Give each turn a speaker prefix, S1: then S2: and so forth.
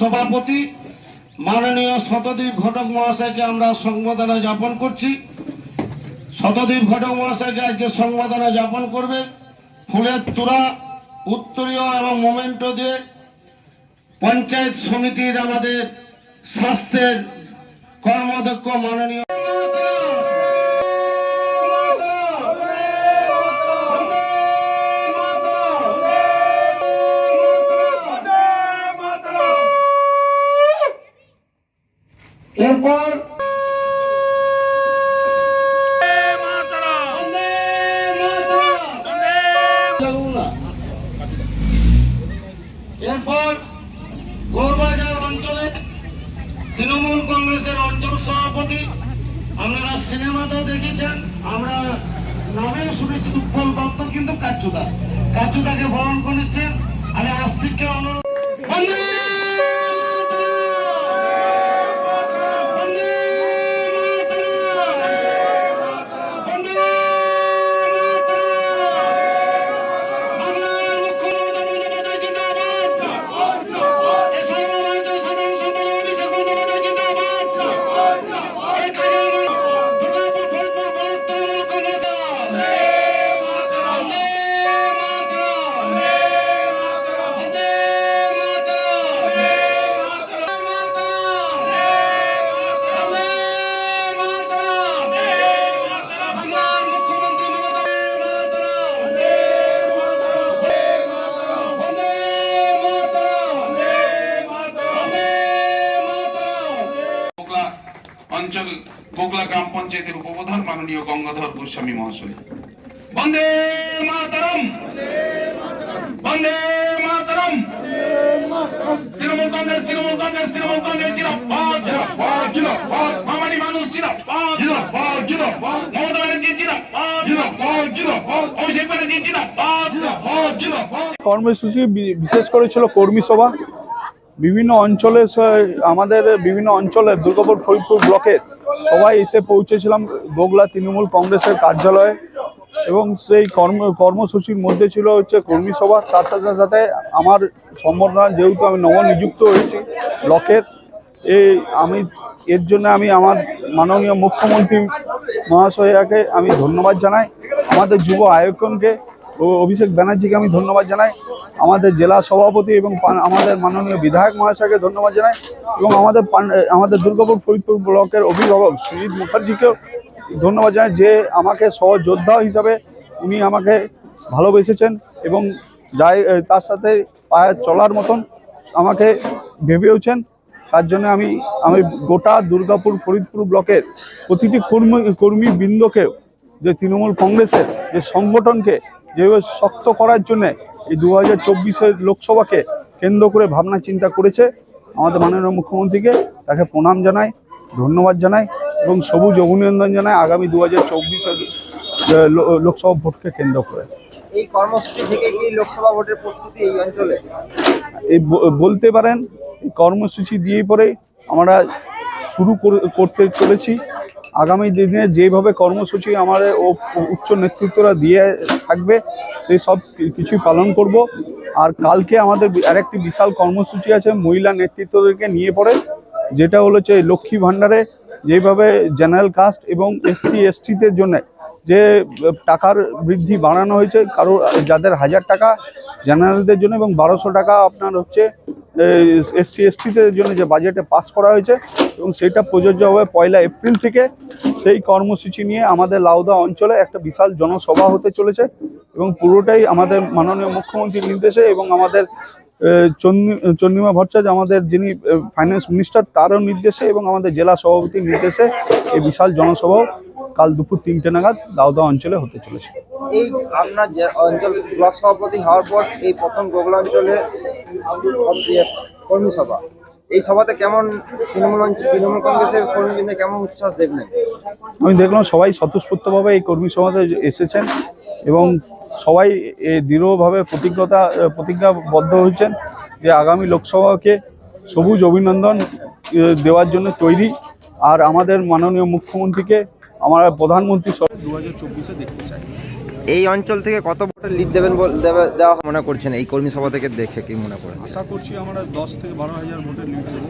S1: সভাপতি মাননীয় শতদ্বীপ ঘটক মহাশয়কে আমরা সংবর্ধনা জ্ঞাপন করছি। শতদ্বীপ ঘটক মহাশয়কে আজকে সংবর্ধনা যাপন করবে। ফুলের তোরা উত্তরীয় এবং মোমেন্টো দিয়ে পঞ্চায়েত সমিতির আমাদের স্বাস্থ্যের কর্মাধ্যক্ষ মাননীয় এরপর গোরবাজার অঞ্চলে তৃণমূল কংগ্রেসের অঞ্চল সভাপতি, আপনারা সিনেমাতেও দেখেছেন, আমরা নামেও শুনেছি উৎপল দত্ত, কিন্তু কাচ্চুদা। কাচ্চুদাকে বরণ করেছেন
S2: অঞ্চল গোগলা গ্রাম পঞ্চায়েতের উপপ্রধান মাননীয় গঙ্গাধর গোস্বামী মহাশয়। বন্দে মাতরম! বন্দে মাতরম! তৃণমূল কংগ্রেস তৃণমূল কংগ্রেস তৃণমূল কংগ্রেস মানুষ মমতা ব্যানার্জি অভিষেক ব্যানার্জি
S3: কর্মসূচি বিশেষ করে ছিল কর্মী সভা। বিভিন্ন অঞ্চলে আমাদের বিভিন্ন অঞ্চলে দুর্গাপুর ফরিদপুর ব্লকের সবাই এসে পৌঁছেছিলাম বগলা তৃণমূল কংগ্রেসের কার্যালয়ে এবং সেই কর্ম, কর্মসূচির মধ্যে ছিল হচ্ছে কর্মী সভা। তার সাথে সাথে আমার সম্বর্ধনা যেহেতু আমি নবনিযুক্ত হয়েছি ব্লকের এই আমি, এর জন্য আমি আমার মাননীয় মুখ্যমন্ত্রী মহাশয়াকে আমি ধন্যবাদ জানাই। আমাদের যুব আয়োজনকে অভিষেক ব্যানার্জিকে আমি ধন্যবাদ জানাই। আমাদের জেলা সভাপতি এবং আমাদের মাননীয় বিধায়ক মহাশয়কে ধন্যবাদ জানাই এবং আমাদের আমাদের দুর্গাপুর ফরিদপুর ব্লকের অভিভাবক সুজিত মুখার্জিকেও ধন্যবাদ জানাই যে আমাকে সহযোদ্ধা হিসাবে উনি আমাকে ভালোবেসেছেন এবং যাই তার সাথে পায়ে চলার মতন আমাকে ভেবেওছেন। তার জন্য আমি আমি গোটা দুর্গাপুর ফরিদপুর ব্লকের প্রতিটি কর্মী, কর্মীবৃন্দকেও, যে তৃণমূল কংগ্রেসের যে সংগঠনকে যেভাবে শক্ত করার জন্যে এই দু হাজার চব্বিশের লোকসভাকে কেন্দ্র করে ভাবনা চিন্তা করেছে আমাদের মাননীয় মুখ্যমন্ত্রীকে তাকে প্রণাম জানাই ধন্যবাদ জানাই এবং সবুজ অভিনন্দন জানাই আগামী দু হাজার চব্বিশের লোকসভা ভোটকে কেন্দ্র করে।
S4: এই কর্মসূচি থেকে কি লোকসভা ভোটের প্রস্তুতি এই অঞ্চলে?
S3: এই বলতে পারেন এই কর্মসূচি দিয়ে পরে আমরা শুরু করে- করতে চলেছি। আগামী দিনে যেভাবে কর্মসূচি আমাদের ও উচ্চ নেতৃত্বরা দিয়ে থাকবে, সেই সব কিছুই পালন করব। আর কালকে আমাদের আরেকটি বিশাল কর্মসূচি আছে মহিলা নেতৃত্বদেরকে নিয়ে পড়ে, যেটা হলো যে লক্ষ্মী ভাণ্ডারে যেভাবে জেনারেল কাস্ট এবং এসসি, এসটিদের জন্য যে টাকার বৃদ্ধি বাড়ানো হয়েছে, কারও, যাদের হাজার টাকা জেনারেলদের জন্য এবং বারোশো টাকা আপনার হচ্ছে এসসি এসটিদের জন্য যে বাজেটে পাস করা হয়েছে এবং সেটা প্রযোজ্য হবে পয়লা এপ্রিল থেকে। সেই কর্মসূচি নিয়ে আমাদের লাউদা অঞ্চলে একটা বিশাল জনসভা হতে চলেছে এবং পুরোটাই আমাদের মাননীয় মুখ্যমন্ত্রীর নির্দেশে এবং আমাদের চন্দ্রিমা ভট্টাচার্য আমাদের যিনি ফাইন্যান্স মিনিস্টার তারও নির্দেশে এবং আমাদের জেলা সভাপতির নির্দেশে এই বিশাল জনসভাও কাল দুপুর তিনটে নাগাদ লাউদা অঞ্চলে হতে চলেছে।
S4: এই আপনার অঞ্চল ব্লক সভাপতি হওয়ার পর এই প্রথম গোগলা অঞ্চলে কর্মী সভা এই সভাতে কেমন তৃণমূল তৃণমূল কংগ্রেসের কর্মীবৃন্দে কেমন উচ্ছ্বাস দেখলেন?
S3: আমি দেখলাম সবাই স্বতঃস্ফূর্তভাবে এই কর্মী সভাতে এসেছেন এবং সবাই এ দৃঢ়ভাবে প্রতিজ্ঞতা প্রতিজ্ঞাবদ্ধ হয়েছেন যে আগামী লোকসভাকে সবুজ অভিনন্দন দেওয়ার জন্য তৈরি। আর আমাদের মাননীয় মুখ্যমন্ত্রীকে আমরা প্রধানমন্ত্রী সব দু হাজার চব্বিশে দেখতে চাই।
S4: এই অঞ্চল থেকে কত ভোটের লিড দেবেন দেওয়া মনে করছেন এই কর্মী সভা থেকে দেখে কি মনে করেন?
S3: আশা করছি আমরা দশ থেকে বারো হাজার ভোটের লিড দেবো।